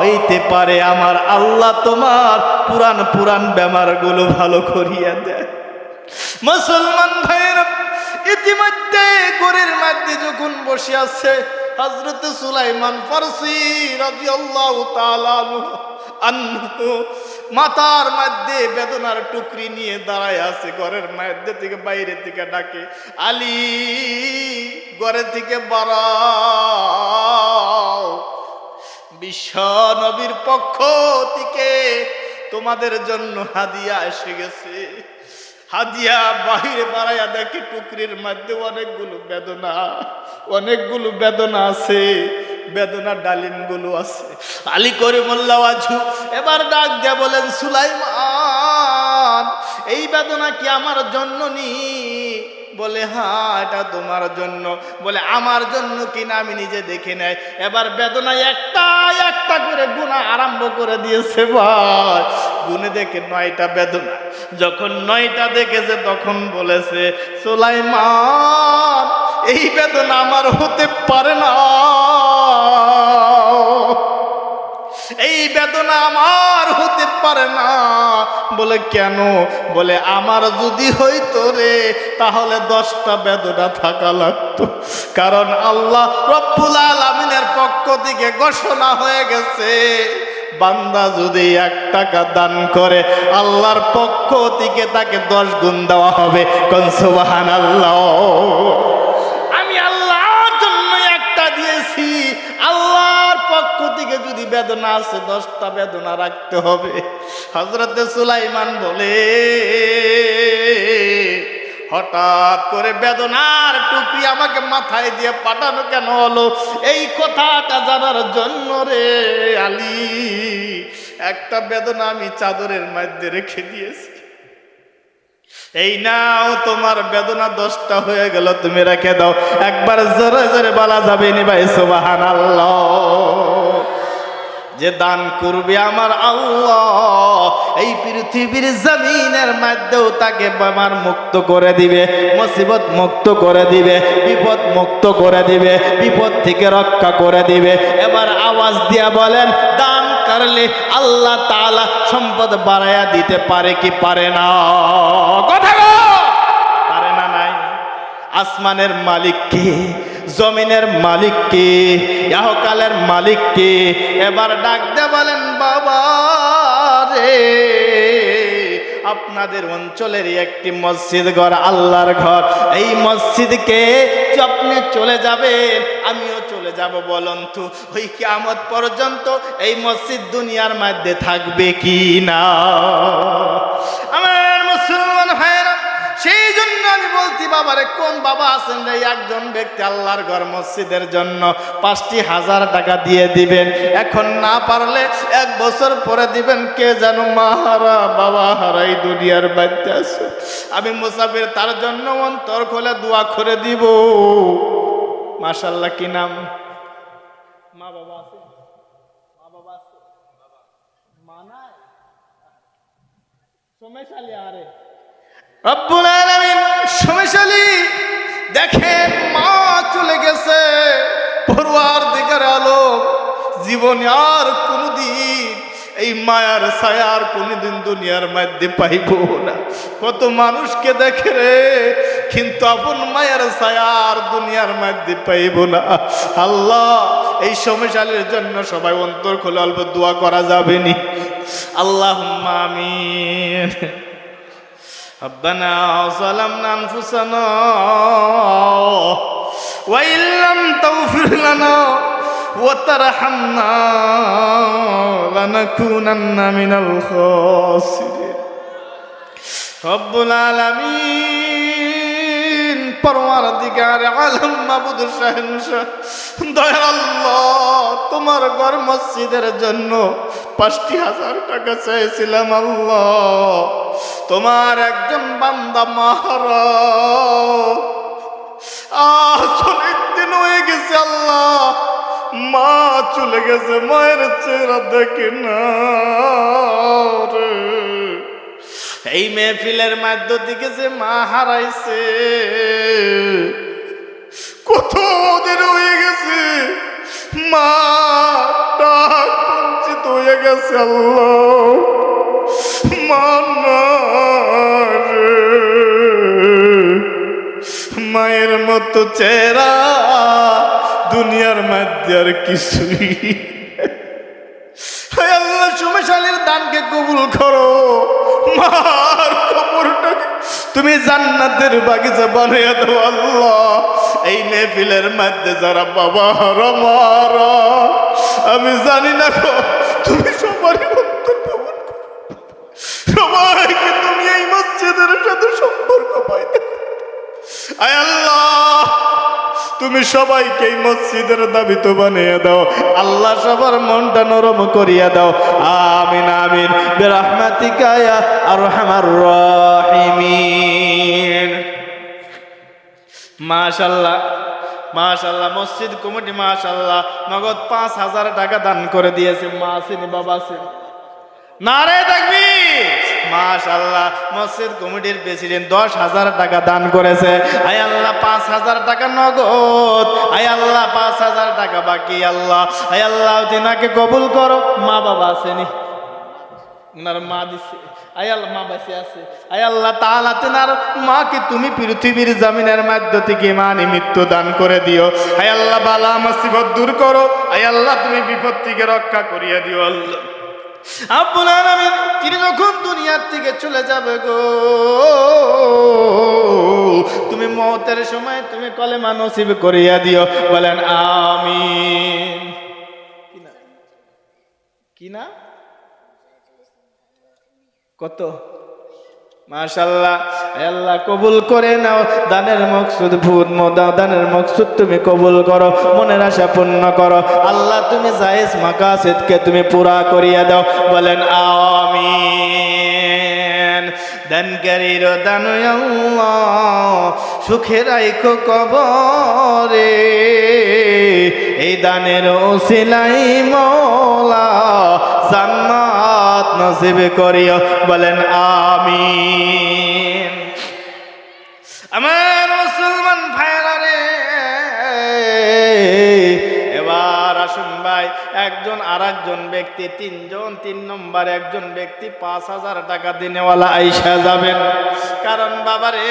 হইতে পারে, আমার আল্লাহ তোমার পুরান পুরান বেমারগুলো ভালো করিয়া দেয় মুসলমান ভাইয়েরা, ইতিমধ্যে গোরের মধ্যে যখন বসে আছে হজরত সুলাইমান ফারসি তাআলা আনহু আনহু মাথার মধ্যে বেদনার টুকরি নিয়ে দাঁড়ায় আছে, ঘরের মধ্যে থেকে বাইরে থেকে ডাকে, আলী, ঘরে থেকে বাড়াও বিশ্ব নবীর পক্ষ থেকে তোমাদের জন্য হাদিয়া এসে গেছে। হাদিয়া বাহিরে বাড়াইয়া দেখি টুকরির মধ্যে অনেকগুলো বেদনা অনেকগুলো বেদনা আছে, বেদনা ডালিমগুলো আছে। আলী করে মোল্লা আজু, এবার ডাক দিয়া বলেন, সুলাইমান, এই বেদনা কি আমার জন্য নি? বলে হ্যাঁ এটা তোমার জন্য। বলে, আমার জন্য কিনা আমি নিজে দেখে নেয় এবার বেদনায় একটা একটা করে গুণা আরম্ভ করে দিয়েছে ভাই। গুনে দেখে নয়টা বেদনা। যখন নয়টা দেখেছে, তখন বলেছে, সোলাইমান, এই বেদনা আমার হতে পারে না। এই বেদনা আমার হতে পারে না। বলে, কেন? বলে, আমার যদি হইতো রে, তাহলে দশটা বেদনা থাকা লাগতো। কারণ আল্লাহ রব্বুল আলমিনের পক্ষ থেকে ঘোষণা হয়ে গেছে, বান্দা যদি এক টাকা দান করে, আল্লাহর পক্ষ থেকে তাকে দশ গুণ দেওয়া হবে। কনসুবাহান আল্লাহ আমি আল্লাহর জন্য একটা দিয়েছি। আল্লাহর পক্ষ থেকে যদি বেদনা আছে, দশটা বেদনা রাখতে হবে। হজরতে সুলাইমান বলে হঠাৎ করে বেদনার টুকরি আমাকে মাথায় দিয়ে পাঠানো কেন হলো? এই কথাটা জানার জন্য রে আলী, একটা বেদনা আমি চাদরের মধ্যে রেখে দিয়েছি। এই নাও তোমার বেদনা দশটা হয়ে গেল, তুমি রেখে দাও। একবার জোরে জোরে বলা যাবে নি ভাই সুবাহান যে দান করবে আমার আল্লাহ। এই পৃথিবীর জমিনের মধ্যেও তাকে বেমার মুক্ত করে দিবে, মুসিবত মুক্ত করে দিবে, বিপদ মুক্ত করে দিবে, বিপদ থেকে রক্ষা করে দিবে। এবার আওয়াজ দিয়া বলেন, দান করলে আল্লাহ তাআলা সম্পদ বাড়াইয়া দিতে পারে কি পারে না? কথা! পারে না নাই। আসমানের মালিক কে? জমিনের মালিক কে? ইহকালের মালিক কে? এবার ডাক দে বলেন, বাবা! রে আপনাদের অঞ্চলের একটি মসজিদ ঘর, আল্লাহর ঘর। এই মসজিদকে আপনি চলে যাবেন, আমিও চলে যাব বলুন তো, ওই কিয়ামত পর্যন্ত এই মসজিদ দুনিয়ার মধ্যে থাকবে কি না? আমার বাবারে, কোন বাবা আছেন রে? একজন ব্যক্তি আল্লাহর ঘর মসজিদের জন্য পাঁচটি হাজার টাকা দিয়ে দিবেন। এখন না পারলে এক বছর পরে দিবেন, কে যেন মা হারা বাবা হারা এই দুনিয়ার বাড়িতে আছে। আমি মুসাফির, তার জন্য অন্তর খোলে দোয়া করে দিব। মাশাল্লাহ কি নাম? মা বাবা আছে? মা বাবা আছে? মা নাই? সোমেশালী আরে। রব্বুল আলামিন সমশালী দেখেন মা চলে গেছে। পড়ুয়ার দিকের আলো, জীবনে আর কোনদিন এই মায়ার ছায়ার কোনদিন দুনিয়ার মধ্যে পাইব না। কত মানুষকে দেখে রে, কিন্তু আপন মায়ের ছায়ার দুনিয়ার মধ্যে পাইব না। আল্লাহ, এই সমশালীর জন্য সবাই অন্তর খোলা, অল্প দোয়া করা যাবে নি। আল্লাহ আমিন। ربنا ظلمنا أنفسنا وإن لم تغفر لنا وترحمنا لنكونن من الخاسرين رب العالمين পরমার দিগার আলম মাবুদ শাহেনশাহ দয়াল আল্লাহ তোমার ঘর মসজিদের জন্য পাঁচটি হাজার টাকা চাইছিলাম আল্লাহ তোমার একজন বান্দা মাহারা আহ অনেক দিন হয়ে গেছে আল্লাহ। মা চলে গেছে, মায়ের চেহারা দেখে না এই মেহফিলের মধ্য থেকে যে মা হারাইছে, কত দিন হয়ে গেছে। মা কুঞ্চিত হয়ে গেছে আল্লাহ। মানা মতো চেহারা দুনিয়ার মধ্যে আর কিছুই সুমেশালীর দানকে কবুল করো। মার তুমি জান্নাতের বাগিচা বানিয়ে দাও আল্লাহ। এই মেহফিলের মধ্যে যারা বাবা হারা আমি জানি না তুমি সবারই অন্তর আল্লাহ, তুমি সবাইকে মসজিদের দাবি তো বানিয়ে দাও। আল্লাহ সবার মনটা নরম করিয়া দাও। আমিন আমিন। বিরহমাতিকা ইয়া আরহামার রাহিমিন। মাশাল্লাহ মাশাল্লাহ মসজিদ কমিটি মাশাল্লাহ নগদ পাঁচ হাজার টাকা দান করে দিয়েছে মা আসেনি বাবা আসেনি নারে দেখবি মসজিদ কমিটির প্রেসিডেন্ট দশ হাজার টাকা দান করেছে। আয় আল্লাহ হাজার টাকা নগদ। আয় আল্লাহ হাজার টাকা বাকি, আল্লাহ। আয় আল্লাহ কবুল করো। মা বাবা মা দিছে। তুমি পৃথিবীর জামিনের মধ্য থেকে মা নিমিত্ত দান করে দিও। আয় আল্লাহ, বালা মুসিবত দূর করো। আয় আল্লাহ, তুমি বিপদ রক্ষা করিয়া দিও, আল্লাহ। আব্বুল আলামিন, তিনি যখন দুনিয়ার থেকে চলে যাবে গো, তুমি মতের সময় তুমি কলেমা নসিব করিয়া দিও। বলেন আমি কি না কত? মাশাল্লাহ আল্লাহ, কবুল করে নাও। দানের মকসুদ ভূত মোদা, দানের মকসুদ তুমি কবুল করো, মনের আশা পূর্ণ করো। আল্লাহ, তুমি জায়েজ মাকাসিদকে তুমি পুরা করিয়া দাও। বলেন, আমিন। দানু আল্লাহ সুখের আইকো কবরে। এই দানের ওসিলাই মৌলা জান্নাত নসিব করিও, বলেন আমি আমার মুসলমান ভাইরা রে, এবার আসুন ভাই, একজন আর একজন ব্যক্তি, তিনজন, তিন নম্বর একজন ব্যক্তি পাঁচ হাজার টাকা দিনেওয়ালা আইসা যাবেন। কারণ বাবারে,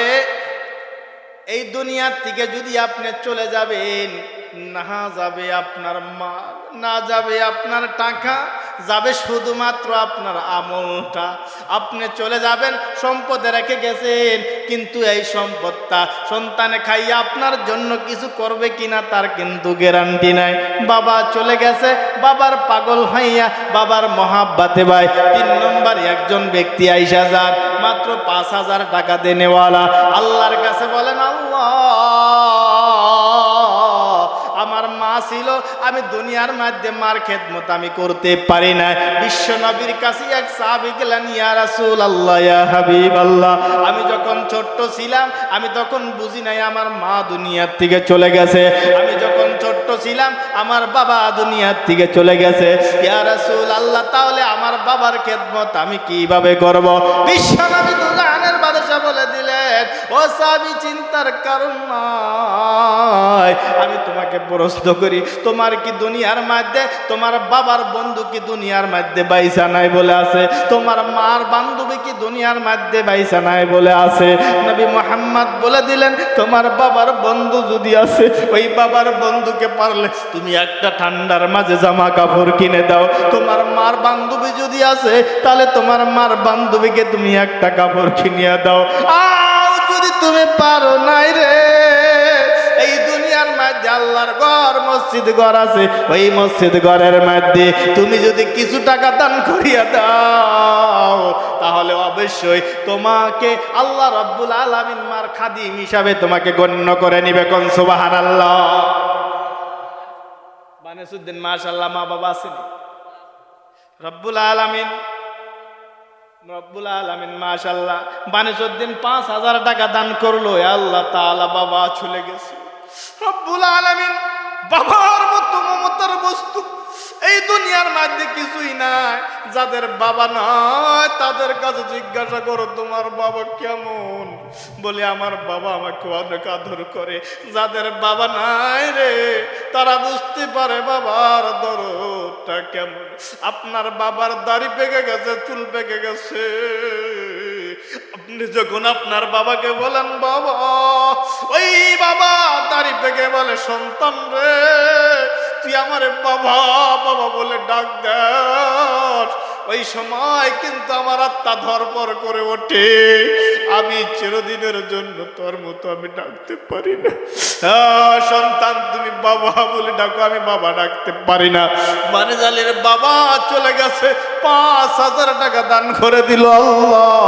এই দুনিয়ার থেকে যদি আপনি চলে যাবেন, না যাবে আপনার মা না যাবে আপনার টাকা যাবে শুধুমাত্র আপনার আমলটা। আপনি চলে যাবেন, সম্পদে রেখে গেছেন, কিন্তু এই সম্পদটা সন্তানে খাইয়া আপনার জন্য কিছু করবে কিনা তার কিন্তু গ্যারান্টি নাই। বাবা চলে গেছে, বাবার পাগল হইয়া বাবার মহাব্বাতে ভাই। তিন নম্বর একজন ব্যক্তি আইসা যান, মাত্র পাঁচ হাজার টাকা দেনেওয়ালা। আল্লাহর কাছে বলেন আল্লাহ ছিল, আমি দুনিয়ার মধ্যে মার খেদমত আমি করতে পারি না বিশ্ব নবীর কাছে এক সাহাবি গেলেন, ইয়া রাসূল আল্লাহ ইয়া হাবিব আল্লাহ আমি যখন ছোট্ট ছিলাম, আমি তখন বুঝি নাই আমার মা দুনিয়ার থেকে চলে গেছে। আমি যখন ছোট্ট ছিলাম, আমার বাবা দুনিয়ার থেকে চলে গেছে। ইয়া রাসূল আল্লাহ তাহলে আমার বাবার খেদমত আমি কীভাবে করব? বিশ্ব নবী দুজাহানের বাদশা বলে দিলেন ও চিন্তার কারণ নয়। আমি তোমাকে প্রশ্ন করি, তোমার কি দুনিয়ার মধ্যে, তোমার বাবার বন্ধু কি দুনিয়ার মধ্যে বাইসা নাই বলে আছে? তোমার মার বান্ধবী কি দুনিয়ার মধ্যে বাইসা নাই বলে আছে? নবী মোহাম্মদ বলে দিলেন, তোমার বাবার বন্ধু যদি আছে, ওই বাবার বন্ধুকে পারলে তুমি একটা ঠান্ডার মাঝে জামা কাপড় কিনে দাও। তোমার মার বান্ধবী যদি আছে, তাহলে তোমার মার বান্ধবীকে তুমি একটা কাপড় কিনিয়া দাও। আও যদি তুমি পারো নাই রে, এই দুনিয়ার মধ্যে আল্লাহর ঘর, মসজিদ ঘর আছে, ওই মসজিদ ঘরের মধ্যে তুমি যদি কিছু টাকা দান করিয়া দাও, তাহলে অবশ্যই তোমাকে আল্লাহ রব্বুল আলামিন মার খাদিম হিসাবে তোমাকে গণ্য করে নিবে কোন? সুবহানাল্লাহ। বানেসুদ্দিন, মাশাআল্লাহ মা বাবা আছেন। রব্বুল আলামিন পাঁচ হাজার টাকা দান করল। আল্লাহ বাবা গেছে। বাবার বস্তু এই দুনিয়ার মধ্যে কিছুই নাই। যাদের বাবা নয়, তাদের কাছে জিজ্ঞাসা করো, তোমার বাবা কেমন? বলে, আমার বাবা আমাকে অনেক আদর করে। যাদের বাবা নাই রে, তারা বুঝতে পারে বাবার দরদ। কবরটা কেমন? আপনার বাবার দাড়ি পেকে গেছে, চুল পেকে গেছে। আপনি যখন আপনার বাবাকে বলেন, বাবা, ওই বাবা দাড়ি পেকে বলে সন্তান রে, তুই আমার বাবা বাবা বলে ডাক দেয় ওই সময় কিন্তু আমার আত্মা ধরপর করে ওঠে। আমি চিরদিনের জন্য তোর মতো আমি ডাকতে পারি না। সন্তান, তুমি বাবা বলে ডাকো, আমি বাবা ডাকতে পারি না। মানে জালের বাবা চলে গেছে, পাঁচ হাজার টাকা দান করে দিল আল্লাহ।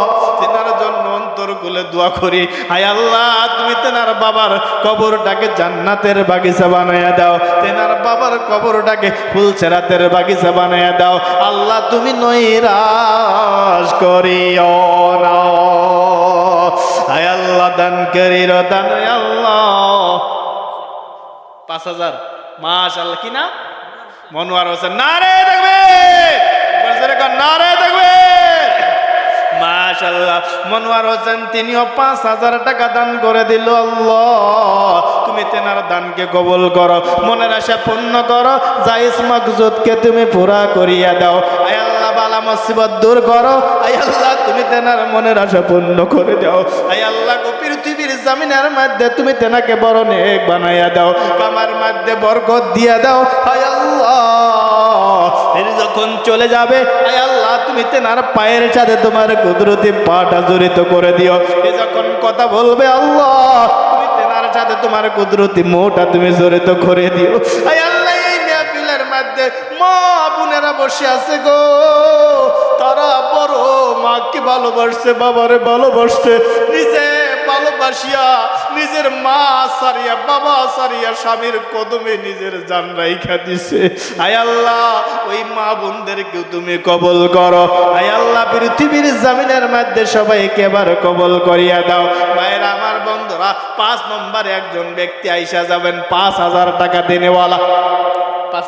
তেনার জন্য অন্তর খুলে দোয়া করি। হায় আল্লাহ, তুমি তেনার বাবার কবরটাকে জান্নাতের বাগিচা বানাইয়া দাও। তেনার বাবার কবরটাকে ফুলছেরাতের বাগিচা বানাইয়া দাও। আল্লাহ, তুমি নৈরাশ করিও না। হায় আল্লাহ, দান করির দান আল্লাহ। পাঁচ হাজার। মাস আল্লাহ কি না? মনোয়ার হোসেন না রে দেখবে দেখবে। মাশাল্লাহ মনোয়ার হোসেন তিনিও পাঁচ হাজার টাকা দান করে দিল তুমি তেনার দানকে কবল করো, মনের আশা পূর্ণ করো জাইস মকজুদকে তুমি পুরা করিয়া দাও। আয় আল্লাহ, বালা মুসিবত দূর করো। আয় আল্লাহ তুমি তেনার মনের আশা পূর্ণ করে দাও। আয় আল্লাহ গো, পৃথিবীর জামিনের মধ্যে তুমি তেনাকে বড় নেক বানাইয়া দাও কামার মধ্যে বরকত দিয়া দাও। আয় আল্লাহ যখন চলে যাবে, আয় আল্লাহ, তুমি তেনার পায়ের সাথে তোমার কুদরতি পাটা জড়িত করে দিও। এ যখন কথা বলবে আল্লাহ, তুমি তেনার সাথে তোমার কুদরতি মোটা তুমি জড়িত করে দিও। আয় আল্লাহ এই মা বোনেরা বসে আছে গো। তারা বড় মাকে ভালোবাসছে, বাবারে ভালোবাসছে। নিজে ভালোবাসিয়া, নিজের মা সারিয়া, বাবা সারিয়া স্বামীর কদমে নিজের জান রাইখা দিছে। আয় আল্লাহ, ওই মা বোনদেরকেও তুমি কবল করো। আয় আল্লাহ, পৃথিবীর জামিনের মধ্যে সবাইকে এবার কবল করিয়া দাও। মায়ের আমার বন্ধুরা, পাঁচ নম্বরে একজন ব্যক্তি আইসা যাবেন, পাঁচ হাজার টাকা দিনেওয়ালা। পাঁচ